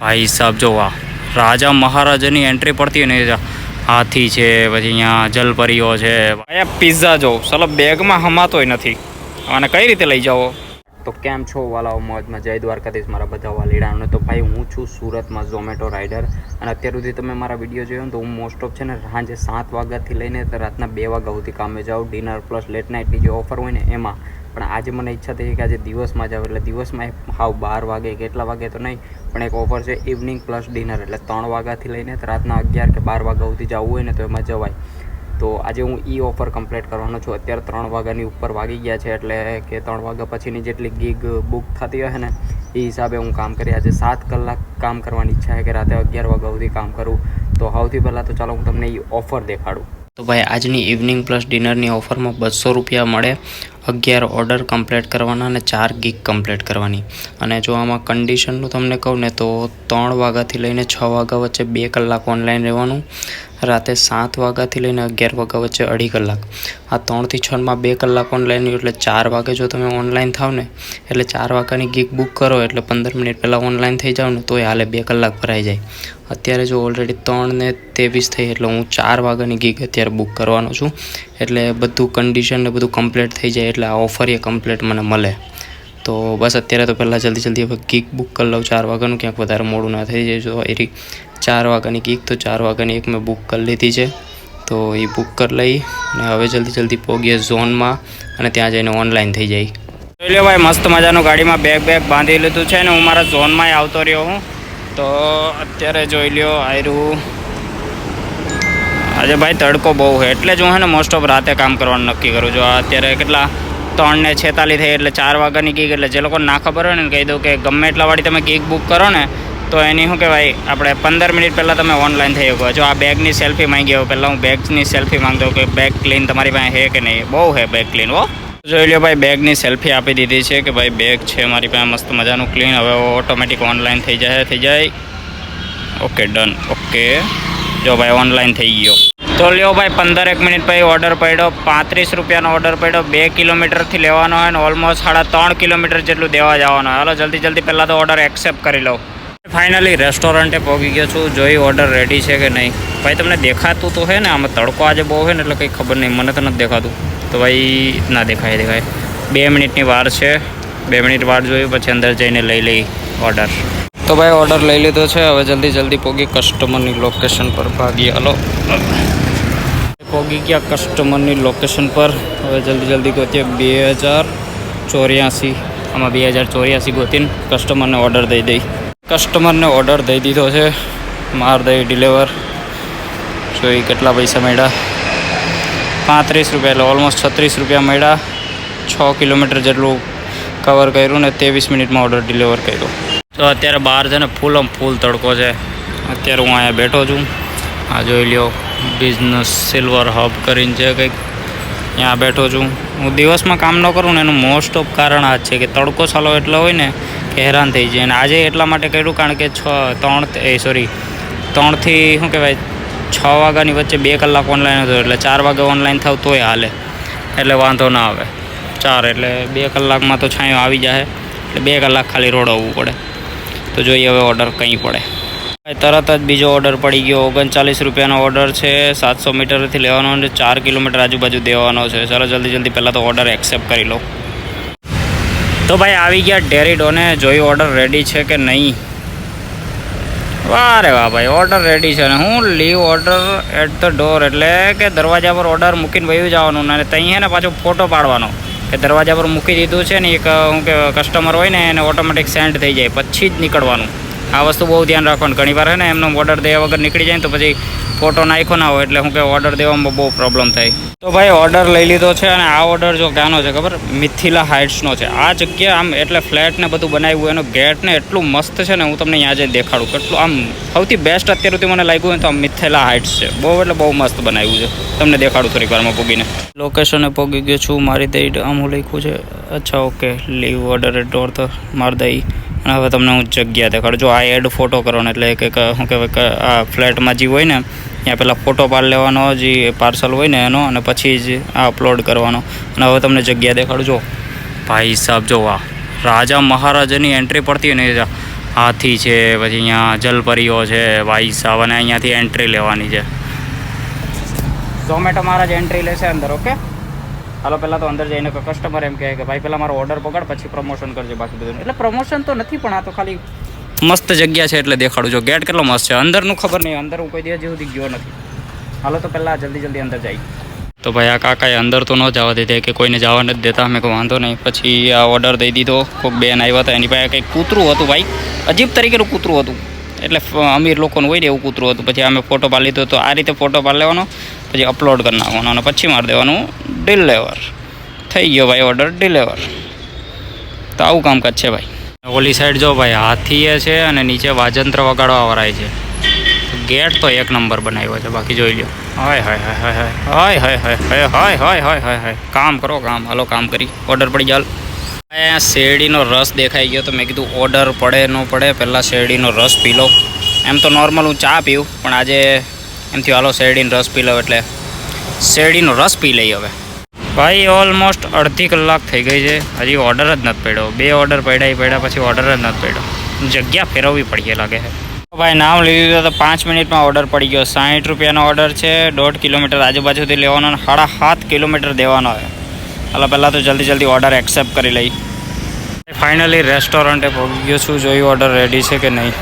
ભાઈ સાહેબ જો આ રાજા મહારાજાની એન્ટ્રી પડતી હોય ને હાથી છે પછી અહીંયા જલપરીઓ છે. અહીંયા પિઝા જો ચલો બેગમાં હમાતોય નથી. અને કઈ રીતે લઈ જાઓ? તો કેમ છો વાલાઓ? મોજમાં જય દ્વારકાધીશ મારા બધા વાલીડાનો. તો ભાઈ હું છું સુરતમાં ઝોમેટો રાઇડર અને અત્યાર સુધી તમે મારા વીડિયો જોયો ને તો હું મોસ્ટ ઓફ છે ને સાંજે સાત વાગ્યાથી લઈને રાતના બે વાગ્યા સુધી કામે જાઉં. ડિનર પ્લસ લેટ નાઇટની જે ઓફર હોય ને એમાં પણ આજે મને ઈચ્છા થઈ કે આજે દિવસમાં જાવ એટલે દિવસમાં હાવ બાર વાગે કેટલા વાગે તો નહીં, પણ એક ઓફર છે ઇવનિંગ પ્લસ ડિનર એટલે ત્રણ વાગ્યાથી લઈને રાતના અગિયાર કે બાર વાગ્યા સુધી જવું હોય ને તો એમાં જવાય. તો આજે હું એ ઓફર કમ્પ્લીટ કરવાનો છું. અત્યારે ત્રણ વાગ્યાની ઉપર વાગી ગયા છે, એટલે કે ત્રણ વાગ્યા પછીની જેટલી ગીગ બુક થતી હોય ને, એ હિસાબે હું કામ કરી, આજે સાત કલાક કામ કરવાની ઈચ્છા છે કે રાતે અગિયાર વાગ્યા સુધી કામ કરું. તો સૌથી પહેલાં તો ચાલો હું તમને એ ઓફર દેખાડું. તો ભાઈ, આજની ઇવનિંગ પ્લસ ડિનરની ઓફરમાં બસો રૂપિયા મળે. અગિયાર ઓર્ડર કમ્પ્લીટ કરવાના અને ચાર ગીક કમ્પ્લીટ કરવાની. અને જો આમાં કન્ડિશનનું તમને કહું ને, તો ત્રણ વાગ્યાથી લઈને છ વાગ્યા વચ્ચે બે કલાક ઓનલાઈન રહેવાનું. રાતે સાત વાગ્યાથી લઈને અગિયાર વાગ્યા વચ્ચે અઢી કલાક. આ ત્રણથી છમાં બે કલાક ઓનલાઈન એટલે ચાર વાગે જો તમે ઓનલાઈન થાવ ને, એટલે ચાર વાગ્યાની ગીક બુક કરો એટલે પંદર મિનિટ પહેલાં ઓનલાઈન થઈ જાઓ ને, તોય હાલે બે કલાક ભરાઈ જાય. અત્યારે જો ઓલરેડી ત્રણ ને ત્રેવીસ થઈ, એટલે હું ચાર વાગ્યાની ગીક અત્યારે બુક કરવાનો છું. એટલે બધું કન્ડિશન ને બધું કમ્પ્લીટ થઈ જાય, એટલે આ ઓફર એ કમ્પ્લીટ મને મળે. તો બસ અત્યારે તો પહેલાં જલ્દી જલ્દી હવે ગીક બુક કરી લઉં, ચાર વાગ્યાનું, ક્યાંક વધારે મોડું ના થઈ જાય, જો એ રી ચાર વાગ્યાની કીક, તો ચાર વાગ્યાની એક મેં બુક કરી લીધી છે. તો એ બુક કરી લઈ અને હવે જલ્દી જલ્દી પહોંચીએ ઝોનમાં અને ત્યાં જઈને ઓનલાઈન થઈ જાય. જોઈ લો ભાઈ, મસ્ત મજાનું ગાડીમાં બેગ બેગ બાંધી લીધું છે ને, હું મારા ઝોનમાં આવતો રહ્યો હું. તો અત્યારે જોઈ લ્યો, આયરું. આજે ભાઈ તડકો બહુ છે, એટલે જ હું હે ને મોસ્ટ ઓફ રાતે કામ કરવાનું નક્કી કરું છું. અત્યારે કેટલા ત્રણ ને છેતાલીસ થઈ એટલે ચાર વાગ્યાની કીક, એટલે જે લોકોને ના ખબર હોય ને કહી દઉં કે ગમે એટલા વાળી તમે કીક બુક કરો ને તો એની શું કહેવાય, આપણે પંદર મિનિટ પહેલાં તમે ઓનલાઈન થઈ શકો. જો આ બેગની સેલ્ફી માંગી હોય પહેલાં હું બેગની સેલ્ફી માંગતો કે બેગ ક્લીન તમારી પાસે છે કે નહીં? બહુ છે બેગ ક્લીન હો. જોઈ લો ભાઈ બેગની સેલ્ફી આપી દીધી છે કે ભાઈ બેગ છે, મારી પાસે મસ્ત મજાનું ક્લીન હવે ઓટોમેટિક ઓનલાઈન થઈ જાય થઈ જાય. ઓકે ડન ઓકે જો ભાઈ ઓનલાઈન થઈ ગયો. તો લ્યો ભાઈ, પંદર એક મિનિટ પછી ઓર્ડર પડ્યો. પાંત્રીસ રૂપિયાનો ઓર્ડર પડ્યો. બે કિલોમીટરથી લેવાનો હોય ને ઓલમોસ્ટ સાડા ત્રણ કિલોમીટર જેટલું દેવા જવાનું હોય. હાલો, જલ્દી જલ્દી પહેલાં તો ઓર્ડર એક્સેપ્ટ કરી લઉં ફાઇનલી રેસ્ટોરન્ટે પહોંચી ગયો છું. જોઈ ઓર્ડર રેડી છે કે નહીં? ભાઈ, તમને દેખાતું તો છે ને? આમાં તડકો આજે બહુ છે ને, એટલે કંઈ ખબર નહીં. મને તો નથી દેખાતું. તો ભાઈ, ના દેખાય દેખાય. બે મિનિટની વાર છે. બે મિનિટ વાર જોયું, પછી અંદર જઈને લઈ લઈ ઓર્ડર તો ભાઈ ઓર્ડર લઈ લીધો છે. હવે જલ્દી જલ્દી પોગી કસ્ટમરની લોકેશન પર ભાગીએ. હલો? પોગી ગયા કસ્ટમરની લોકેશન પર. હવે જલ્દી જલ્દી ગોતીએ. બે હજાર ચોર્યાસી. આમાં બે હજાર ચોર્યાસી ગોતીને કસ્ટમરને ઓર્ડર દઈ દઈ. કસ્ટમરને ઓર્ડર દઈ દીધો છે. માર દઈ ડિલિવર. જોઈ કેટલા પૈસા મળ્યા? પાંત્રીસ રૂપિયા એટલે ઓલમોસ્ટ છત્રીસ રૂપિયા મળ્યા. છ કિલોમીટર જેટલું કવર કર્યું ને ત્રેવીસ મિનિટમાં ઓર્ડર ડિલિવર કર્યો. તો અત્યારે બહાર છે ને ફૂલમ ફૂલ તડકો છે. અત્યારે હું અહીંયા બેઠો છું. આ જોઈ લ્યો બિઝનેસ સિલ્વર હબ કરીને છે કંઈક ત્યાં બેઠો છું. હું દિવસમાં કામ ન કરું ને એનું મોસ્ટ ઓફ કારણ આ જ છે કે તડકો સાલો એટલો હોય ને હેરાન થઈ જાય અને આજે એટલા માટે કર્યું કારણ કે છ, ત્રણ એ સોરી ત્રણથી શું કહેવાય, છ વાગ્યાની વચ્ચે બે કલાક ઓનલાઈન હતો. એટલે ચાર વાગે ઓનલાઈન થાવ તોય હાલે. એટલે વાંધો ના આવે. ચાર એટલે બે કલાકમાં તો છાંયો આવી જાય એટલે બે કલાક ખાલી રોડવવું પડે. તો જોઈએ હવે ઓર્ડર કંઈ પડે. તરત જ બીજો ઓર્ડર પડી ગયો. ઓગણચાલીસ રૂપિયાનો ઓર્ડર છે. સાતસો મીટરથી લેવાનો અને ચાર કિલોમીટર આજુબાજુ દેવાનો છે. ચાલો જલ્દી જલ્દી પહેલાં તો ઓર્ડર એક્સેપ્ટ કરી લો. તો ભાઈ આવી ગયા ડેરી ડોને જોઈ ઓર્ડર રેડી છે કે નહીં? વાહ રે વાહ ભાઈ ઓર્ડર રેડી છે ને હું leave order at the door એટલે કે દરવાજા પર ઓર્ડર મૂકીને વયું જવાનું અને ત્યાં છે ને પાછો ફોટો પાડવાનો. કે દરવાજા પર મૂકી દીધું છે ને એક શું કે કસ્ટમર હોય ને, એને ઓટોમેટિક સેન્ડ થઈ જાય, પછી જ નીકળવાનું. આ વસ્તુ બહુ ધ્યાન રાખવાનું. ઘણીવાર ને એમનો ઓર્ડર દેવા વગર નીકળી જાય ને તો પછી ફોટો નાખ્યો ના હોય એટલે હું કે ઓર્ડર દેવામાં બહુ પ્રોબ્લેમ થાય. તો ભાઈ ઓર્ડર લઈ લીધો છે અને આ ઓર્ડર જો ક્યાંનો છે ખબર? મિથિલા હાઇટ્સનો છે. આ જગ્યા આમ એટલે ફ્લેટ ને બધું બનાવ્યું એનો ગેટ ને એટલું મસ્ત છે ને હું તમને અહીંયા જઈને દેખાડું. કેટલું આમ સૌથી બેસ્ટ અત્યારે મને લાગ્યું હોય તો આમ મિથિલા હાઇટ્સ છે. બહુ એટલે બહુ મસ્ત બનાવ્યું છે. તમને દેખાડું થોડીક વારમાં પૂગીને. લોકેશને પહોંચી ગયો છું. મારી દઈ આમ હું લખ્યું છે. અચ્છા ઓકે લીવ ઓર્ડર ડોર તો મારી દઈ. અને હવે તમને હું જગ્યા દેખાડું. જો આ એડ ફોટો કરવાનો એટલે કે શું કહેવાય આ ફ્લેટમાં જે હોય ને, ત્યાં પહેલાં ફોટો પાડ લેવાનો, જે પાર્સલ હોય ને એનો, અને પછી જ આ અપલોડ કરવાનો. અને હવે તમને જગ્યા દેખાડું, જો. ભાઈ સાહેબ જો આ રાજા મહારાજાની એન્ટ્રી પડતી હોય ને હાથી છે, પછી અહીંયા જલપરીઓ છે, ભાઈ સાહેબ અને અહીંયાથી એન્ટ્રી લેવાની છે. ઝોમેટો મારા જ એન્ટ્રી લેશે અંદર ઓકે હાલો પહેલાં તો અંદર જઈને કસ્ટમર એમ કહે કે ભાઈ પહેલાં મારો ઓર્ડર પકડ પછી પ્રમોશન કરજો બાકી બધું. એટલે પ્રમોશન તો નથી પણ આ તો ખાલી મસ્ત જગ્યા છે એટલે દેખાડું જો ગેટ કેટલો મસ્ત છે? અંદરનું ખબર નહીં અંદર હું કોઈ દિવસ સુધી ગયો નથી. હાલો તો પહેલાં જલ્દી જલ્દી અંદર જઈ તો ભાઈ આ કાકાએ અંદર તો ન જવા દીધે કે કોઈને જવા નથી દેતા મેં કોઈ વાંધો નહીં. પછી આ ઓર્ડર દઈ દીધો કોઈક બેન આવ્યા હતા એની પાસે કંઈક કૂતરું હતું ભાઈ. અજીબ તરીકેનું કૂતરું હતું. એટલે અમીર લોકોનું હોય ને એવું કૂતરું હતું. પછી અમે ફોટો પાડી લીધો તો આ રીતે ફોટો પાડી લેવાનો પછી અપલોડ કરી નાખવાનો અને પછી મારી દેવાનું ડિલેવર થઈ ગયો ભાઈ ઓર્ડર ડિલેવર તો આવું કામકાજ છે ભાઈ ઓલી સાઈડ જો ભાઈ હાથીએ છે અને નીચે વાજંત્ર વગાડવા વરાય છે ગેટ તો એક નંબર બનાવ્યો છે બાકી જોઈ લ્યો હાય હાય હાય હાય હાય હાય હાય હાય હાય હાય હાય હાય કામ કરો કામ હાલો કામ કરી ઓર્ડર પડી જાલ અહીંયા શેરડીનો રસ દેખાઈ ગયો તો મેં કીધું ઓર્ડર પડે ન પડે પહેલાં શેરડીનો રસ પી લો એમ તો નોર્મલ હું ચા પીઉં પણ આજે એમથી હાલો શેરડીનો રસ પી લો એટલે શેરડીનો રસ પી લઈ હવે ભાઈ ઓલમોસ્ટ અડધી કલાક થઈ ગઈ છે. હજી ઓર્ડર જ નથી પડ્યો. બે ઓર્ડર પડ્યા, એ પડ્યા પછી ઓર્ડર જ નથી પડ્યો. જગ્યા ફેરવવી પડીએ લાગે છે. ભાઈ, નામ લીધું તો પાંચ મિનિટમાં ઓર્ડર પડી ગયો. સાઠ રૂપિયાનો ઓર્ડર છે, દોઢ કિલોમીટર આજુબાજુથી લેવાનો અને સાડા સાત કિલોમીટર દેવાનો હોય એટલે પહેલાં તો જલ્દી જલ્દી ઓર્ડર એક્સેપ્ટ કરી લઈ. ફાઇનલી રેસ્ટોરન્ટે પહોંચી ગયો છું. જોયું ઓર્ડર રેડી છે કે નહીં?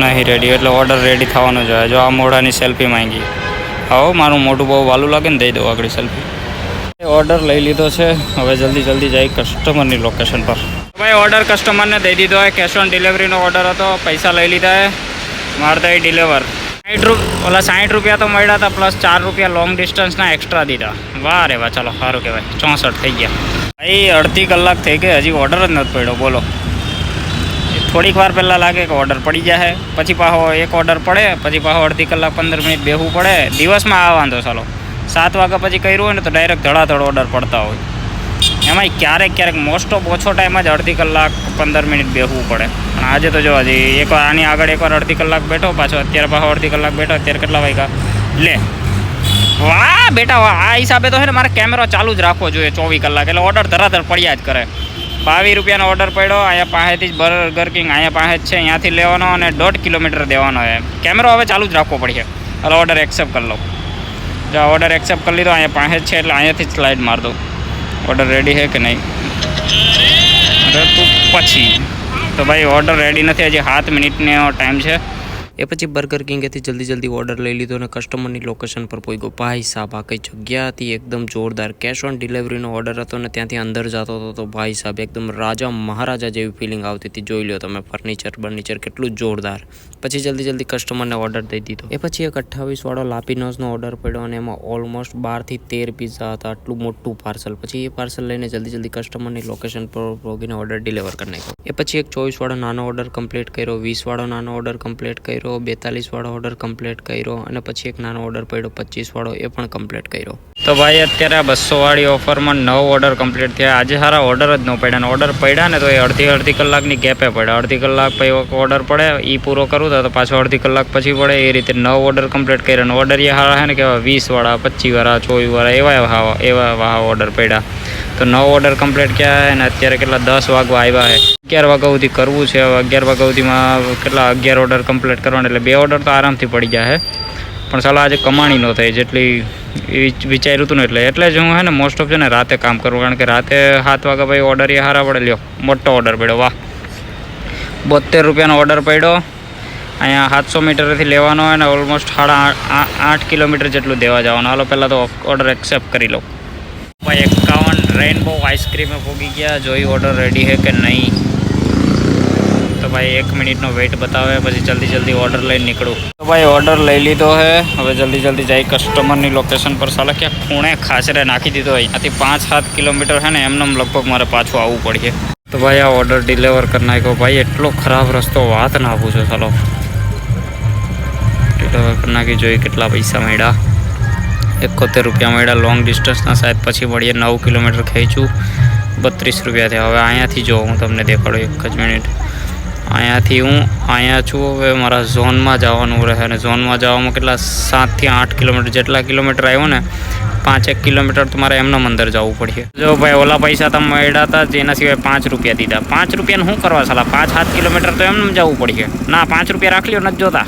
નહીં રેડી એટલે ઓર્ડર રેડી થવાનો જોઈએ જો આ મોઢાની સેલ્ફી માંગી. આવો મારું મોટું બહુ વાલું લાગે ને દઈ દઉં આગળ સેલ્ફી ઓર્ડર લઈ લીધો છે. હવે જલ્દી જલ્દી જાય કસ્ટમરની લોકેશન પર. ભાઈ ઓર્ડર કસ્ટમરને દઈ દીધો હોય કેશ ઓન ડિલિવરીનો ઓર્ડર હતો. પૈસા લઈ લીધા હે. મારે તો ડિલિવર સાઠ રૂપ ઓલા સાઠ રૂપિયા તો મળ્યા હતા પ્લસ ચાર રૂપિયા લોંગ ડિસ્ટન્સના એક્સ્ટ્રા દીધા. વાહ રે વાહ ચાલો સારું કહેવાય. ચોસઠ થઈ ગયા. ભાઈ અડધી કલાક થઈ ગઈ. હજી ઓર્ડર જ નથી પડ્યો. બોલો. થોડીક વાર પહેલાં લાગે કે ઓર્ડર પડી જાય પછી પાછો એક ઓર્ડર પડે, પછી પાછો અડધી કલાક, પંદર મિનિટ બેહવું પડે. દિવસમાં આ વાંધો ચાલો. સાત વાગ્યા પછી કર્યું હોય ને તો ડાયરેક્ટ ધડાધડ ઓર્ડર પડતા હોય. એમાંય ક્યારેક ક્યારેક મોસ્ટ ઓફ ઓછો ટાઈમ જ અડધી કલાક, પંદર મિનિટ બેહવું પડે. પણ આજે તો જો હજી એકવાર આની આગળ એકવાર અડધી કલાક બેઠો, પાછો અત્યારે પાછો અડધી કલાક બેઠો, અત્યારે કેટલા વાગ્યા? લે. વાહ બેટા, વાહ. આ હિસાબે તો છે ને મારે કેમેરો ચાલુ જ રાખવો જોઈએ ચોવીસ કલાક. એટલે ઓર્ડર ધરાધર પડ્યા જ કરે. બાવીસ રૂપિયાનો ઓર્ડર પડ્યો. અહીંયા પાસેથી જ બર્ગર કિંગ અહીંયા પાસે જ છે. અહીંયાથી લેવાનો અને દોઢ કિલોમીટર દેવાનો છે. કેમેરો હવે ચાલુ જ રાખવો પડશે. એટલે ઓર્ડર એક્સેપ્ટ કરી લો. જો ઓર્ડર એક્સેપ્ટ કરી લીધો, અહીંયા પાસે જ છે એટલે અહીંયાથી જ સ્લાઇડ માર દઉં. ઓર્ડર રેડી છે કે નહીં? તું પછી. તો ભાઈ ઓર્ડર રેડી નથી. હજી સાત મિનિટનો ટાઈમ છે. એ પછી બર્ગર કિંગેથી જલ્દી જલ્દી ઓર્ડર લઈ લીધો અને કસ્ટમરની લોકેશન પર પહોંચી ગયો. ભાઈ સાહેબ આ કઈ જગ્યા હતી? એકદમ જોરદાર કેશ ઓન ડિલિવરીનો ઓર્ડર હતો ને ત્યાંથી અંદર જતો હતો તો ભાઈ સાહેબ એકદમ રાજા મહારાજા જેવી ફિલિંગ આવતી હતી. જોઈ લો તમે ફર્નિચર બર્નિચર કેટલું જોરદાર. પછી જલ્દી જલ્દી કસ્ટમરને ઓર્ડર દઈ દીધો. એ પછી એક અઠ્ઠાવીસ વાળો લાપીનોઝનો ઓર્ડર પડ્યો અને એમાં ઓલમોસ્ટ બારથી તેર પીઝા હતા. આટલું મોટું પાર્સલ પછી એ પાર્સલ લઈને જલ્દી જલ્દી કસ્ટમરની લોકેશન પર પહોંચીને ઓર્ડર ડિલિવર કરી નાખ્યો. એ પછી એક ચોવીસ વાળો નાનો ઓર્ડર કમ્પ્લીટ કર્યો વીસ વાળો નાનો ઓર્ડર કમ્પ્લીટ કર્યો બેતાલીસ વાળો ઓર્ડર કમ્પ્લીટ કર્યો અને પછી એક નાનો ઓર્ડર પડ્યો પચીસવાળો એ પણ કમ્પ્લીટ કર્યો. તો ભાઈ, અત્યારે આ બસો વાળી ઓફરમાં નવ ઓર્ડર કમ્પ્લીટ થયા. આજે સારા ઓર્ડર જ ન પડ્યા અને ઓર્ડર પડ્યા ને તો એ અડધી અડધી કલાકની ગેપે પડ્યા અડધી કલાક પછી ઓર્ડર પડે એ પૂરો કરું તો પાછો અડધી કલાક પછી પડે એ રીતે નવ ઓર્ડર કમ્પ્લીટ કર્યા અને ઓર્ડર એ સારા છે ને કેવા વીસ વાળા પચીસ વાળા ચોવીસ વાળા એવા એવા એવા વાહ ઓર્ડર પડ્યા. તો નવ ઓર્ડર કમ્પ્લીટ કર્યા છે અત્યારે કેટલા દસ વાગવા આવ્યા છે અગિયાર વાગ્યા સુધી કરવું છે. અગિયાર વાગ્યા સુધીમાં કેટલા અગિયાર ઓર્ડર કમ્પ્લીટ કરવાના? એટલે બે ઓર્ડર તો આરામથી પડી જાય પણ સાલા આજે કમાણી ન થઈ, જેટલી વિચાર્યું હતું ને એટલે. એટલે જ હું હે ને મોસ્ટ ઓફ છે ને રાતે કામ કરું, કારણ કે રાતે સાત વાગ્યા ભાઈ ઓર્ડર એ હારા પડે લ્યો. મોટો ઓર્ડર પડ્યો, વાહ. બોતેર રૂપિયાનો ઓર્ડર પડ્યો. અહીંયા સાતસો મીટરથી લેવાનો અને ઓલમોસ્ટ સાડા આઠ કિલોમીટર જેટલું દેવા જવાનું. હાલો, પહેલાં તો ઓર્ડર એક્સેપ્ટ કરી લો ભાઈ, એકાવન રેનબો આઈસ્ક્રીમે પોગી ગયા. જોઈ ઓર્ડર રેડી છે કે નહીં? ભાઈ એક મિનિટનો વેઇટ બતાવે, પછી જલ્દી જલ્દી ઓર્ડર લઈને નીકળું. તો ભાઈ ઓર્ડર લઈ લીધો હે. હવે જલ્દી જલ્દી જઈ કસ્ટમરની લોકેશન પર. સાલા ક્યાં ખૂણે ખાસરે નાખી દીધો હોય આથી પાંચ સાત કિલોમીટર છે ને એમને લગભગ મારે પાછું આવવું પડશે. તો ભાઈ આ ઓર્ડર ડિલિવર કરી નાખ્યો. ભાઈ એટલો ખરાબ રસ્તો વાત ના આપું છું ચાલો ડિલિવર કરી નાખી. જોઈએ કેટલા પૈસા મળ્યા. એકોતેર રૂપિયા મળ્યા. લોંગ ડિસ્ટન્સના સાહેબ. પછી મળીએ નવ કિલોમીટર ખેંચું બત્રીસ રૂપિયા થયા હવે અહીંયાથી જો હું તમને દેખાડું. એક જ મિનિટ અહીંયાથી હું અહીંયા છું, હવે મારા ઝોનમાં જવાનું રહે અને ઝોનમાં જવામાં કેટલા સાતથી આઠ કિલોમીટર જેટલા કિલોમીટર આવ્યો ને, પાંચેક કિલોમીટર તો મારે એમના અંદર જવું પડશે. જો ભાઈ ઓલા પૈસા તમે મળ્યા હતા જેના સિવાય પાંચ રૂપિયા દીધા. પાંચ રૂપિયાને શું કરવા સાલા? પાંચ સાત કિલોમીટર તો એમને જવું પડશે. ના, પાંચ રૂપિયા રાખી લ્યો, નથી જોતા.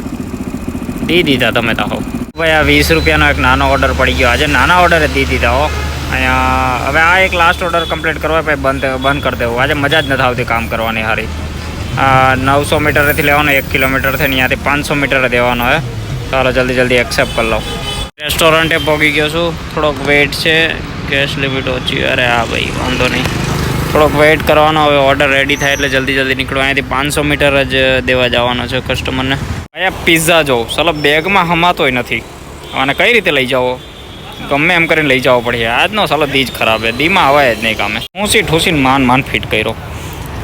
દી દીધા તમે તો હો. ભાઈ, આ વીસ રૂપિયાનો એક નાનો ઓર્ડર પડી ગયો. આજે નાના ઓર્ડરે દી દીધા હો. અહીંયા, હવે આ એક લાસ્ટ ઓર્ડર કમ્પ્લીટ કરવા પછી બંધ બંધ કરી દેવું. આજે મજા જ નથી આવતી કામ કરવાની હારી. નવસો મીટરેથી લેવાનો, એક કિલોમીટર છે ને ત્યાંથી પાંચસો મીટર દેવાનો હે. ચાલો જલ્દી જલ્દી એક્સેપ્ટ કરી લઉં. રેસ્ટોરન્ટે પહોંચી ગયો છું. થોડોક વેઇટ છે. કેશ લિમિટ ઓછી અરે હા ભાઈ, વાંધો નહીં. થોડોક વેઇટ કરવાનો, હવે ઓર્ડર રેડી થાય એટલે જલ્દી જલ્દી નીકળો. અહીંયાથી પાંચસો મીટર જ દેવા જવાનો છે કસ્ટમરને અહીંયા પિઝા જોઉં ચાલો બેગમાં હમાતોય નથી. અને કઈ રીતે લઈ જાઓ? ગમે એમ કરીને લઈ જવો પડશે આજનો સાલો દી જ ખરાબ છે. દીમાં હવાય જ નહીં કામે. ઠૂસી ઠૂસીને માન માન ફિટ કર્યો.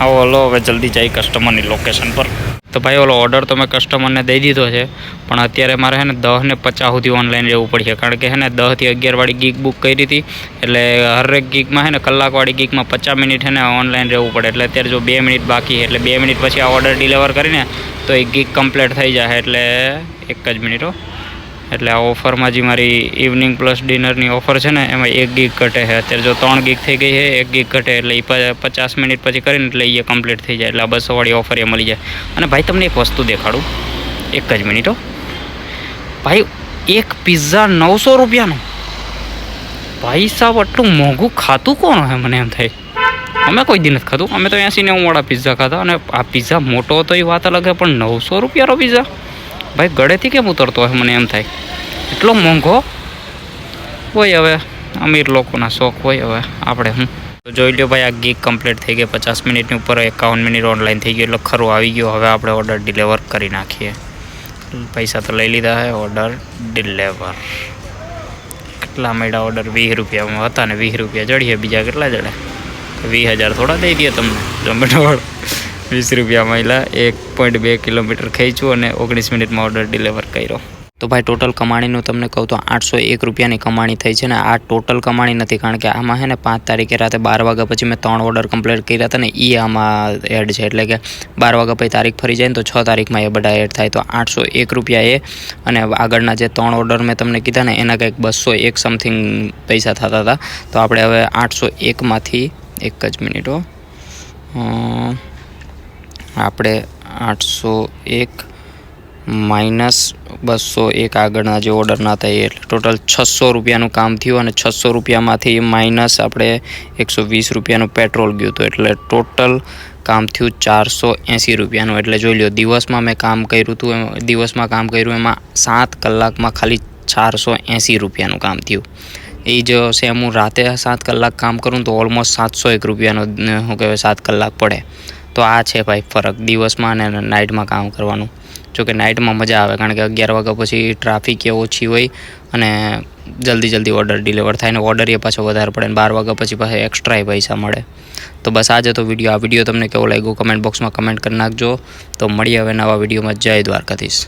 આવો હલો હવે જલ્દી જઈ કસ્ટમરની લોકેશન પર. તો ભાઈ, ઓલો ઓર્ડર તો મેં કસ્ટમરને દઈ દીધો છે, પણ અત્યારે મારે છે ને દહ ને પચાસ સુધી ઓનલાઈન રહેવું પડશે. કારણ કે હે ને દહથી અગિયારવાળી ગીક બુક કરી હતી, એટલે હરેક ગીકમાં હે ને કલાકવાળી ગીકમાં પચાસ મિનિટ છે ને ઓનલાઈન રહેવું પડે. એટલે અત્યારે જો બે મિનિટ બાકી એટલે બે મિનિટ પછી આ ઓર્ડર ડિલિવર કરીને તો એ ગીક કમ્પ્લીટ થઈ જાય, એટલે એક જ મિનિટો એટલે આ ઓફરમાં જે મારી ઇવનિંગ પ્લસ ડિનરની ઓફર છે ને, એમાં એક ગીગ ઘટે છે. અત્યારે જો ત્રણ ગીગ થઈ ગઈ છે, એક ગીગ ઘટે એટલે એ પચાસ મિનિટ પછી કરીને એટલે એ કમ્પ્લીટ થઈ જાય. એટલે આ બસોવાળી ઓફર એ મળી જાય. અને ભાઈ, તમને એક વસ્તુ દેખાડું. એક જ મિનિટો ભાઈ, એક પિઝા નવસો રૂપિયાનો. ભાઈ સાહેબ આટલું મોંઘું ખાતું કોણ હે મને એમ થાય. અમે કોઈ દી નથી ખાધું. અમે તો એસી નેવું વાળા પિઝા ખાધા. અને આ પિઝા મોટો હતો, એ વાત અલગ છે, પણ નવસો રૂપિયાનો પિઝા ભાઈ ગળેથી કેમ ઉતરતો હોય મને એમ થાય. એટલો મોંઘો? હોય હવે, અમીર લોકોના શોખ હોય હવે, આપણે હું. જોઈ લો ભાઈ, આ ગીક કમ્પ્લીટ થઈ ગઈ, પચાસ મિનિટની ઉપર એકાવન મિનિટ ઓનલાઈન થઈ ગયું, એટલે ખરું આવી ગયું. હવે આપણે ઓર્ડર ડિલિવર કરી નાખીએ. પૈસા તો લઈ લીધા છે ઓર્ડર ડિલેવર કેટલા મળ્યા ઓર્ડર વીસ રૂપિયામાં હતા ને વીસ રૂપિયા ચડીએ બીજા કેટલા જડે વીસ હજાર થોડા દઈ દઈએ તમને ઝોમેટો વીસ રૂપિયા મળ્યા એક પોઈન્ટ બે કિલોમીટર ખેંચ્યું અને ઓગણીસ મિનિટમાં ઓર્ડર ડિલિવર કર્યો. તો ભાઈ ટોટલ કમાણીનું તમને કહું તો આઠસો એક રૂપિયાની કમાણી થઈ છે ને આ ટોટલ કમાણી નથી, કારણ કે આમાં છે ને પાંચ તારીખે રાતે બાર વાગ્યા પછી મેં ત્રણ ઓર્ડર કમ્પ્લીટ કર્યા હતા ને એ આમાં એડ છે. એટલે કે બાર વાગ્યા પછી તારીખ ફરી જાય ને તો છ તારીખમાં એ બધા એડ થાય. તો આઠસો એક રૂપિયા એ અને આગળના જે ત્રણ ઓર્ડર મેં તમને કીધા ને, એના કંઈક બસો એક સમથિંગ પૈસા થતા હતા. તો આપણે હવે આઠસો એકમાંથી એક જ મિનિટો આપણે આઠસો એક માઇનસ બસો એક આગળના જે ઓર્ડરના હતા એ. એટલે ટોટલ છસો રૂપિયાનું કામ થયું અને છસો રૂપિયામાંથી માઇનસ આપણે એકસો વીસ રૂપિયાનું પેટ્રોલ ગયું હતું. એટલે ટોટલ કામ થયું ચારસો એંસી રૂપિયાનું. એટલે જોઈ લો દિવસમાં મેં કામ કર્યું હતું દિવસમાં કામ કર્યું એમાં સાત કલાકમાં ખાલી ચારસો એંસી રૂપિયાનું કામ થયું. એ જ સેમ હું રાતે સાત કલાક કામ કરું તો ઓલમોસ્ટ સાતસો એક રૂપિયાનો શું કહેવાય, સાત કલાક પડે. તો આ છે ભાઈ ફરક દિવસમાં અને નાઇટમાં કામ કરવાનું. જોકે નાઇટમાં મજા આવે કારણ કે અગિયાર વાગ્યા પછી ટ્રાફિક એ ઓછી હોય અને જલ્દી જલ્દી ઓર્ડર ડિલિવર થાય ને ઓર્ડર એ પાછો વધારે પડે ને બાર વાગ્યા પછી પાછા એક્સ્ટ્રા પૈસા મળે. તો બસ આજે તો વીડિયો, આ વીડિયો તમને કેવો લાગ્યો? કમેન્ટ બોક્સમાં કમેન્ટ કરી નાખજો. તો મળીએ હવે નવા વિડીયોમાં. જય દ્વારકાધીશ.